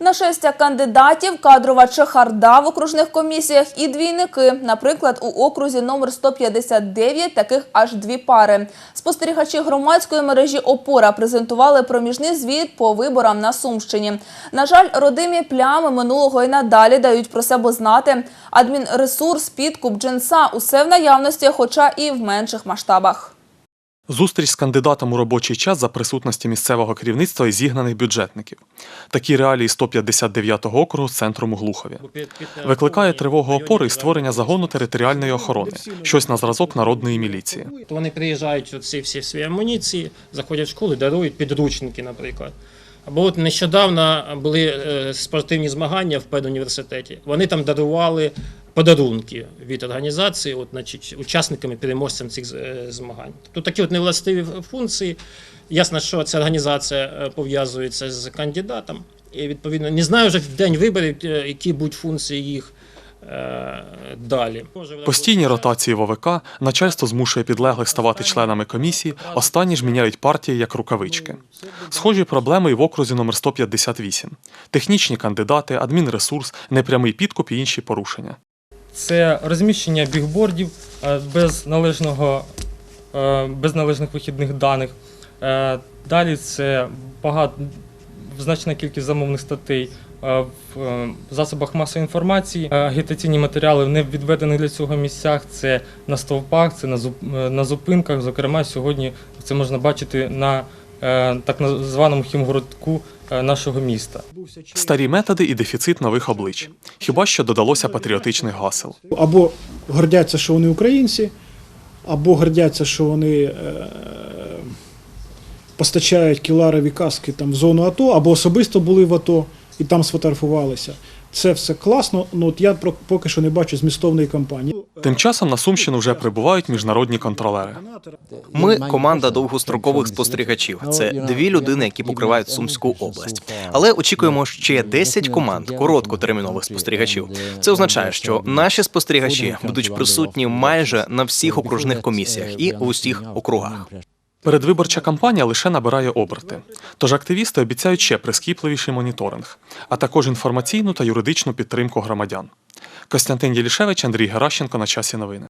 Нашестя кандидатів, кадрова чехарда в окружних комісіях і двійники. Наприклад, у окрузі номер 159 таких аж дві пари. Спостерігачі громадської мережі «Опора» презентували проміжний звіт по виборам на Сумщині. На жаль, родимі плями минулого і надалі дають про себе знати. Адмінресурс, підкуп, джинса – усе в наявності, хоча і в менших масштабах. Зустріч з кандидатом у робочий час за присутності місцевого керівництва і зігнаних бюджетників. Такі реалії 159-го округу з центром у Глухові. Викликає тривогу опори і створення загону територіальної охорони, щось на зразок народної міліції. Вони приїжджають оці всі свої амуніції, заходять в школи, дарують підручники, наприклад. Або от нещодавно були е, спортивні змагання в педуніверситеті. Вони там дарували подарунки від організації, от, значить, учасникам і переможцям цих е, змагань. Тобто такі от невластиві функції. Ясно, що ця організація е, пов'язується з кандидатом. І відповідно не знаю вже в день виборів, е, які будуть функції їх далі. Постійні ротації в ОВК начальство змушує підлеглих ставати членами комісії, останні ж міняють партії як рукавички. Схожі проблеми і в окрузі номер 158. Технічні кандидати, адмінресурс, непрямий підкуп і інші порушення. Це розміщення бігбордів е, без належного е, без належних вихідних даних. Е, Далі це багато значна кількість замовних статей в засобах масової інформації, агітаційні матеріали в невідведених для цього місцях. Це на стовпах, це на зуп- на зупинках. Зокрема, сьогодні це можна бачити на так званому хімгородку е, нашого міста. Старі методи і дефіцит нових облич. Хіба що додалося патріотичних гасел. або гордяться, що вони українці, або гордяться, що вони е, постачають кіларові каски там, в зону АТО, або особисто були в АТО і там сфотографувалися. Це все класно, але от я про- поки що не бачу змістовної кампанії. Тим часом на Сумщину вже прибувають міжнародні контролери. Ми команда довгострокових спостерігачів. Це дві людини, які покривають Сумську область. Але очікуємо ще 10 команд короткотермінових спостерігачів. Це означає, що наші спостерігачі будуть присутні майже на всіх окружних комісіях і у всіх округах. Передвиборча кампанія лише набирає оберти. Тож активісти обіцяють ще прискіпливіший моніторинг, а також інформаційну та юридичну підтримку громадян. Костянтин Єлішевич, Андрій Геращенко на часі новини.